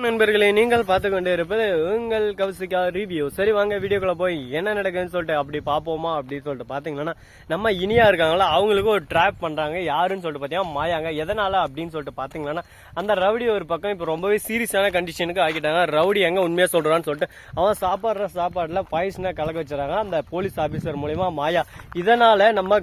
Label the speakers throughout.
Speaker 1: வணக்கம் நண்பர்களே நீங்கள் பார்த்து கொண்டே இருப்பது உங்கள் கவுசிக்கா ரிவ்யூ சரி வாங்க வீடியோக்குள்ள போய் என்ன நடக்குதுன்னு சொல்லிட்டு அப்படி பார்ப்போமா அப்படின்னு சொல்லிட்டு பாத்தீங்கன்னா நம்ம இனியா இருக்காங்களா அவங்களுக்கு ஒரு ட்ராப் பண்றாங்க. யாருன்னு சொல்லிட்டு பாத்தீங்கன்னா மாயாங்க. எதனால அப்படின்னு சொல்லிட்டு பாத்தீங்கன்னா அந்த ரவுடி ஒரு பக்கம் இப்போ ரொம்பவே சீரியஸான கண்டிஷனுக்கு ஆக்கிட்டாங்க. ரவுடி எங்க உண்மையா சொல்றான்னு சொல்லிட்டு அவன் சாப்பாடுற சாப்பாடுல பாய்ஸ்னா கலக்க வச்சுறாங்க அந்த போலீஸ் ஆபீசர் மூலியமா மாயா. இதனால நம்ம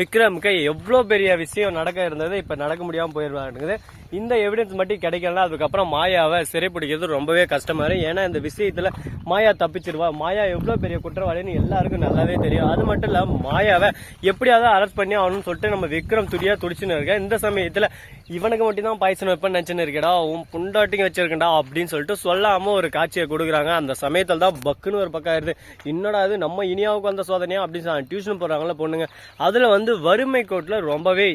Speaker 1: விக்ரமுக்கு எவ்வளோ பெரிய விஷயம் நடக்க இருந்தது இப்போ நடக்க முடியாமல் போயிடுவாங்க இந்த எவிடன்ஸ் மட்டும் கிடைக்கலனா அதுக்கப்புறம் மாயாவை சிறைப்பிடிக்கிறது ரொம்பவே கஷ்டமாக இருக்கும் ஏன்னா இந்த விஷயத்தில் மாயா தப்பிச்சிருவா. மாயா எவ்வளோ பெரிய குற்றவாளின்னு எல்லாருக்கும் நல்லாவே தெரியும். அது மட்டும் இல்லாமல் மாயாவை எப்படியாவது அரெஸ்ட் பண்ணி ஆகணும்னு சொல்லிட்டு நம்ம விக்ரம் துடியாக துடிச்சுன்னு இருக்க. இந்த சமயத்தில் இவனுக்கு மட்டும் தான் பாய்ச்சன் வைப்பேன் நினைச்சுன்னு இருக்கடா உன் புண்டாட்டிங்க வச்சிருக்கண்டா அப்படின்னு சொல்லிட்டு சொல்லாம ஒரு காட்சியை கொடுக்குறாங்க. அந்த சமயத்தில் தான் பக்குன்னு ஒரு பக்கம் ஆயிருது என்னடா இது நம்ம இனியாவுக்கு வந்த சோதனையா அப்படின்னு சொல்லி டியூஷன் போறாங்களா பொண்ணுங்க. அதுல வந்து வறுமை கோட்ல ரொம்பவே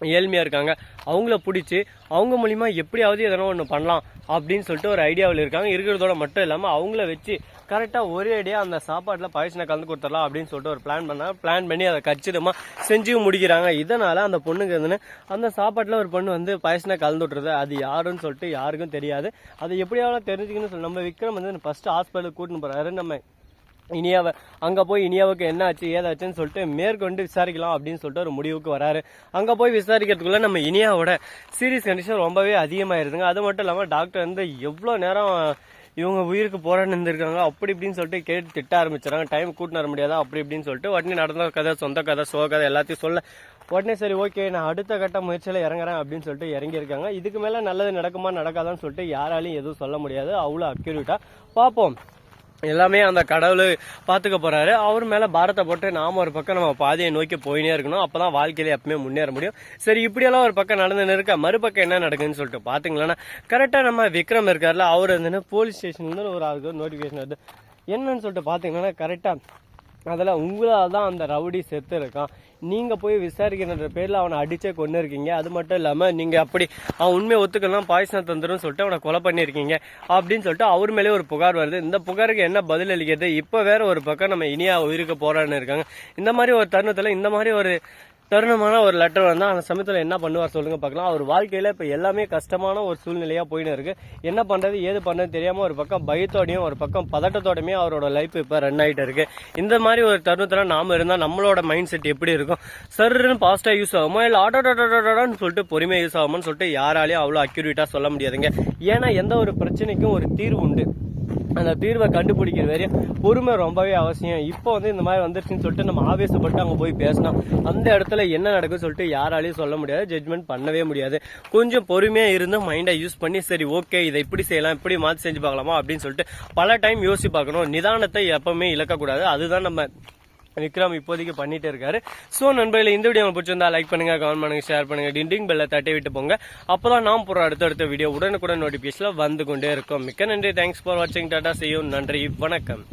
Speaker 1: ஏழ்மையாக இருக்காங்க. அவங்கள பிடிச்சி அவங்க மூலிமா எப்படியாவது எதனா ஒன்று பண்ணலாம் அப்படின்னு சொல்லிட்டு ஒரு ஐடியாவில் இருக்காங்க. இருக்கிறதோட மட்டும் இல்லாமல் அவங்கள வச்சு கரெக்டாக ஒரே அடியாக அந்த சாப்பாட்டில் பாயசனை கலந்து கொடுத்துடலாம் அப்படின்னு சொல்லிட்டு ஒரு பிளான் பண்ணாங்க பிளான் பண்ணி அதை கச்சிதமாக செஞ்சு முடிக்கிறாங்க. இதனால் அந்த பொண்ணுக்கு வந்து அந்த சாப்பாட்டில் ஒரு பொண்ணு வந்து பாயசனை கலந்து விட்டுறது அது யாருன்னு சொல்லிட்டு யாருக்கும் தெரியாது. அது எப்படியாவது தெரிஞ்சுக்கணும்னு சொல்லி நம்ம விக்ரம் வந்து ஃபஸ்ட்டு ஹாஸ்பிட்டலுக்கு கூட்டின்னு போகிறாரு நம்ம இனியாவை அங்கே போய் இனியாவுக்கு என்ன ஆச்சு ஏதாச்சுன்னு சொல்லிட்டு மேற்கொண்டு விசாரிக்கலாம் அப்படின்னு சொல்லிட்டு ஒரு முடிவுக்கு வராரு. அங்கே போய் விசாரிக்கிறதுக்குள்ளே நம்ம இனியாவோட சீரியஸ் கண்டிஷன் ரொம்பவே அதிகமாயிருதுங்க. அது மட்டும் இல்லாமல் டாக்டர் வந்து எவ்வளோ நேரம் இவங்க உயிருக்கு போராடி இருந்திருக்காங்க அப்படி இப்படின்னு சொல்லிட்டு கேட்டு திட்ட ஆரம்பிச்சிடறாங்க. டைம் கூட்டின வர முடியாதா அப்படி இப்படின்னு சொல்லிட்டு உடனே நடந்த கதை சொந்த கதை சோ கதை எல்லாத்தையும் சொல்ல. உடனே சரி ஓகே நான் அடுத்த கட்ட முயற்சியில் இறங்குறேன் அப்படின்னு சொல்லிட்டு இறங்கியிருக்காங்க. இதுக்கு மேலே நல்லது நடக்குமா நடக்காதான்னு சொல்லிட்டு யாராலையும் எதுவும் சொல்ல முடியாது. அவ்வளோ அக்யூரேட்டாக பார்ப்போம். எல்லாமே அந்த கடவுள் பார்த்துக்க போறாரு. அவர் மேல பாரத்தை போட்டு நாம ஒரு பக்கம் நம்ம பாதையை நோக்கி போயினே இருக்கணும். அப்பதான் வாழ்க்கையில எப்பவுமே முன்னேற முடியும். சரி இப்படியெல்லாம் ஒரு பக்கம் நடந்து இருக்க மறுபக்கம் என்ன நடக்குதுன்னு சொல்லிட்டு பாத்தீங்களா கரெக்டா நம்ம விக்ரம் இருக்காருல அவர் வந்து போலீஸ் ஸ்டேஷன்ல ஒரு ஆளுக்கு நோட்டிபிகேஷன் வருது. என்னன்னு சொல்லிட்டு பாத்தீங்கன்னா கரெக்டா அதில் உங்களால் தான் அந்த ரவுடி செத்து இருக்கான். நீங்கள் போய் விசாரிக்கின்ற பேரில் அவனை அடித்தே கொண்டு இருக்கீங்க. அது மட்டும் இல்லாமல் நீங்கள் அப்படி அவன் உண்மையை ஒத்துக்கலாம் பாய்சனை தந்துடும் சொல்லிட்டு அவனை கொலை பண்ணியிருக்கீங்க. அப்படின்னு சொல்லிட்டு அவர் மேலே ஒரு புகார் வருது. இந்த புகாருக்கு என்ன பதில் அளிக்கிறது? இப்போ வேற ஒரு பக்கம் நம்ம இனியா உயிருக்கு போராடினு இருக்காங்க. இந்த மாதிரி ஒரு தருணத்தில் இந்த மாதிரி ஒரு தருணமான ஒரு லெட்டர் வந்தால் அந்த சமயத்தில் என்ன பண்ணுவார் சொல்லுங்க பார்க்கலாம். அவர் வாழ்க்கையில் இப்போ எல்லாமே கஷ்டமான ஒரு சூழ்நிலையாக போயின்னு இருக்கு. என்ன பண்ணுறது ஏது பண்ணுறது தெரியாமல் ஒரு பக்கம் பயத்தோடையும் ஒரு பக்கம் பதட்டத்தோடையுமே அவரோட லைஃப் இப்போ ரன் ஆகிட்டு இருக்கு. இந்த மாதிரி ஒரு தருணத்தில் நாம இருந்தால் நம்மளோட மைண்ட் செட் எப்படி இருக்கும்? சர்ன்னு பாஸ்ட்டாக யூஸ் ஆகுமா? இல்லை ஆட்டோன்னு சொல்லிட்டு பொறுமையாக யூஸ் ஆகுமான்னு சொல்லிட்டு யாராலையும் அவ்வளோ அக்யூரேட்டாக சொல்ல முடியாதுங்க. ஏன்னா எந்த ஒரு பிரச்சனைக்கும் ஒரு தீர்வு உண்டு. அந்த தீர்வை கண்டுபிடிக்கிற வரையும் பொறுமை ரொம்பவே அவசியம். இப்போ வந்து இந்த மாதிரி வந்துருச்சுன்னு சொல்லிட்டு நம்ம ஆவேசப்பட்டு அங்கே போய் பேசணும். அந்த இடத்துல என்ன நடக்குன்னு சொல்லிட்டு யாராலையும் சொல்ல முடியாது ஜட்மெண்ட் பண்ணவே முடியாது. கொஞ்சம் பொறுமையாக இருந்து மைண்டை யூஸ் பண்ணி சரி ஓகே இதை இப்படி செய்யலாம் இப்படி மாற்றி செஞ்சு பார்க்கலாமா அப்படின்னு சொல்லிட்டு பல டைம் யோசிச்சு பார்க்கணும். நிதானத்தை எப்பவுமே இழக்கக்கூடாது. அதுதான் நம்ம விக்ரம் இப்போதைக்கு பண்ணிட்டு இருக்காரு. சோ நண்பர்களே இந்த வீடியோ பிடிச்சிருந்தா லைக் பண்ணுங்க கமெண்ட் பண்ணுங்க ஷேர் பண்ணுங்க டிண்டிங் பெல்ல தட்டி விட்டு போங்க. அப்பதான் நாம் போற அடுத்தடுத்த வீடியோ உடனுக்குடன் நோட்டிபிகேஷன்ல வந்து கொண்டே இருக்கும். மிக்க நன்றி. தேங்க்ஸ் ஃபார் வாட்சிங் டாடா செய்யும் நன்றி. வணக்கம்.